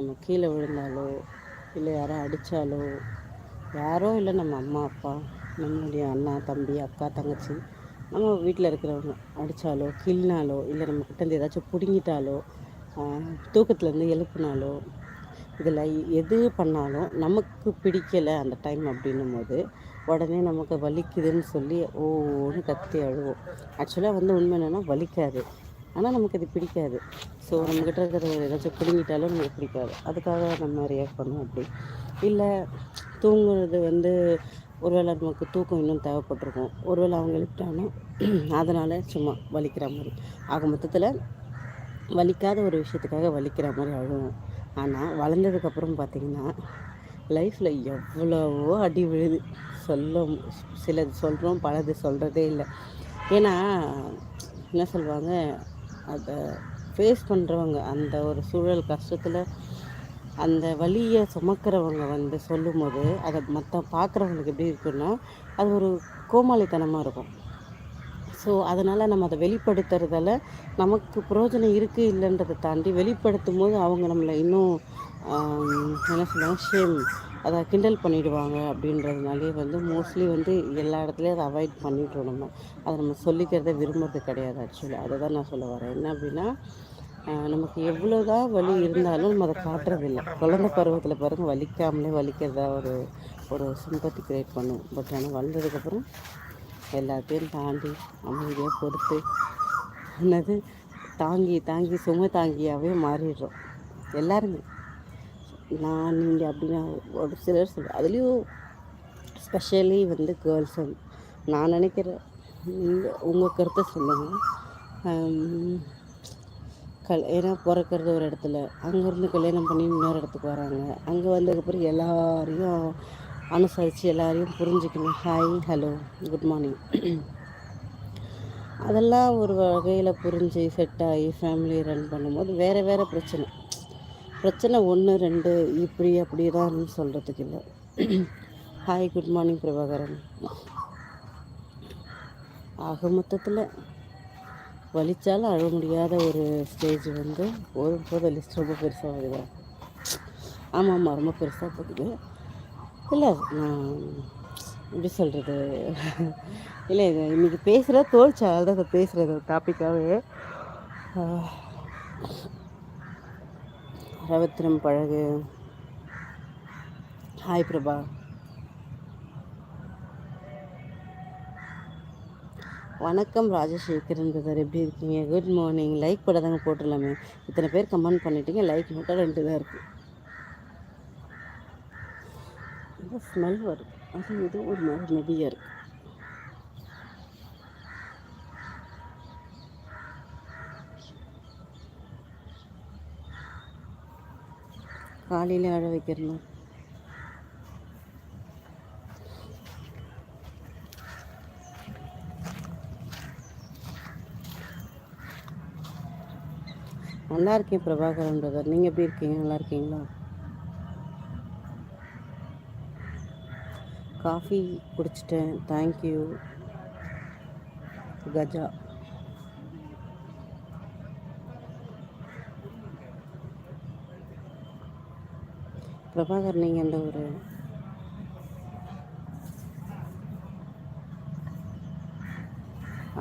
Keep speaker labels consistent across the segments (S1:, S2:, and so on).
S1: நம்ம கீழே விழுந்தாலோ இல்லை யாரோ அடித்தாலோ யாரோ இல்லை நம்ம அம்மா அப்பா நம்மளுடைய அண்ணா தம்பி அக்கா தங்கச்சி நம்ம வீட்டில் இருக்கிறவங்க அடித்தாலோ கிள்னாலோ இல்லை நம்ம கிட்டேருந்து ஏதாச்சும் பிடுங்கிட்டாலோ தூக்கத்துலேருந்து எழுப்புனாலோ இதில் எது பண்ணாலும் நமக்கு பிடிக்கலை அந்த டைம் அப்படின்னும் போது உடனே நமக்கு வலிக்குதுன்னு சொல்லி ஓன்னு கத்தி அழுவோம். ஆக்சுவலாக வந்து உண்மை என்னென்னா வலிக்காது. ஆனால் நமக்கு அது பிடிக்காது. ஸோ நம்மக்கிட்ட இருக்கிற ஏதாச்சும் பிடுங்கிட்டாலும் நமக்கு பிடிக்காது. அதுக்காக நம்ம ரியாக்ட் பண்ணுவோம் அப்படி. இல்லை தூங்குறது வந்து ஒருவேளை நமக்கு தூக்கம் இன்னும் தேவைப்பட்டிருக்கும். ஒருவேளை அவங்க எழுப்பிட்டாங்கன்னா அதனால் சும்மா வலிக்கிற மாதிரி. ஆக மொத்தத்தில் வலிக்காத ஒரு விஷயத்துக்காக வலிக்கிற மாதிரி அழுவோம். ஆனால் வளர்ந்ததுக்கப்புறம் பார்த்திங்கன்னா லைஃப்பில் எவ்வளவோ அடி விழுது. சொல்ல சிலது சொல்கிறோம் பலது சொல்கிறதே இல்லை. ஏன்னா என்ன சொல்லுவாங்க அதை ஃபேஸ் பண்ணுறவங்க அந்த ஒரு சூழல் கஷ்டத்தில் அந்த வழியை சுமக்கிறவங்க வந்து சொல்லும்போது அதை மற்ற பார்க்குறவங்களுக்கு எப்படி இருக்குன்னா அது ஒரு கோமாளித்தனமாக இருக்கும். ஸோ அதனால் நம்ம அதை வெளிப்படுத்துறதால நமக்கு பிரயோஜனம் இருக்குது இல்லைன்றதை தாண்டி வெளிப்படுத்தும் போது அவங்க நம்மளை இன்னும் என்ன சொல்லுவாங்க ஷேம் அதை கிண்டல் பண்ணிவிடுவாங்க அப்படின்றதுனாலே வந்து மோஸ்ட்லி வந்து எல்லா இடத்துலையும் அதை அவாய்ட் பண்ணிட்டு நம்ம. அதை நம்ம சொல்லிக்கிறத விரும்புறது கிடையாது ஆக்சுவலி அதை தான் நான் சொல்ல வரேன். என்ன அப்படின்னா நமக்கு எவ்வளோ தான் வலி இருந்தாலும் நம்ம அதை காட்டுறதில்ல. குழந்த பருவத்தில் பாருங்கள் வலிக்காமலே வலிக்கிறதா ஒரு ஒரு சிம்பத்தி கிரியேட் பண்ணும். பட் ஆனால் வளர்ந்ததுக்கப்புறம் எல்லாத்தையும் தாண்டி அமைதியாக பொறுத்து என்னது தாங்கி தாங்கி சுமை தாங்கியாகவே மாறிடுறோம். எல்லாருமே. நான் நீங்கள் அப்படின்னா ஒரு சிலர் சொல்கிறேன் அதுலேயும் ஸ்பெஷலி வந்து கேர்ள்ஸ் வந்து. நான் நினைக்கிறேன் நீங்கள் உங்கள் கருத்தை சொல்லுங்கள் கல் ஏன்னா பிறக்கிறது ஒரு இடத்துல அங்கேருந்து கல்யாணம் பண்ணி இன்னொரு இடத்துக்கு வராங்க. அங்கே வந்ததுக்கப்புறம் எல்லாரையும் அனுசரித்து எல்லாரையும் புரிஞ்சுக்கணும். ஹாய் ஹலோ குட் மார்னிங் அதெல்லாம் ஒரு வகையில் புரிஞ்சு செட் ஆகி ஃபேமிலி ரன் பண்ணும்போது வேறு வேறு பிரச்சனை. பிரச்சனை ஒன்று ரெண்டு இப்படி அப்படி தான் சொல்கிறதுக்கு இல்லை. Hi good morning Prabhakaran. ஆக மொத்தத்தில் வலிச்சாலும் அழ முடியாத ஒரு ஸ்டேஜ் வந்து ஒரு போது லிஸ்ட் ரொம்ப பெருசாக வருது. ஆமாம் ஆமாம் ரொம்ப பெருசாக போகுது. இல்லை நான் எப்படி சொல்கிறது இல்லை இது இன்றைக்கி பேசுகிற தோல்ச்சா தான் பேசுகிறது டாப்பிக்காகவே ரவத்திரம் பழகு. ஹாய் பிரபா. வணக்கம் ராஜசேகரன் பிரதர். எப்படி இருக்கீங்க? குட் மார்னிங் லைக் போடாதாங்க போட்டுடலாமே. இத்தனை பேர் கமெண்ட் பண்ணிட்டீங்க. லைக் மட்டும் ரெண்டு தான் இருக்குது ஸ்மெல் வருது. அது எதுவும் ஒரு மாதிரி நெடியாக இருக்குது காலையில் அழ வைக்கிறணும். நல்லா இருக்கேன் பிரபாகரன் பிரதர் நீங்கள் எப்படி இருக்கீங்க? நல்லா இருக்கீங்களா? Coffee குடிச்சிட்டேன். Thank you Gaja. Prabhakar நீங்கள் எந்த ஊர்?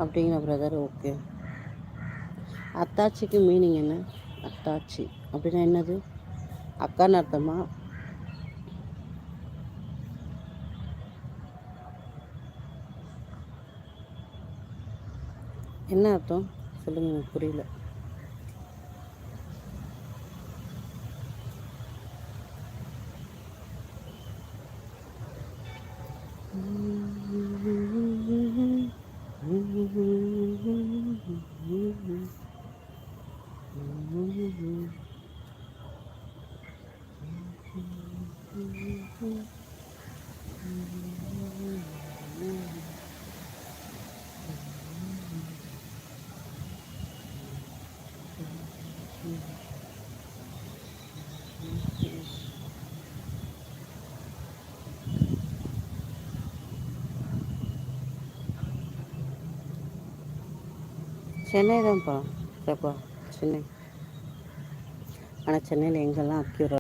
S1: அப்படிங்களா பிரதர் ஓகே அத்தாச்சிக்கு மீனிங் என்ன? அத்தாச்சி அப்படின்னா என்னது? அக்கான்னு அர்த்தமா? என்ன அர்த்தம்? சொல்லுங்கள் எனக்கு புரியல. சென்னை தான்ப்பா சென்னை. ஆனால் சென்னையில் எங்கெல்லாம் அக்யூர்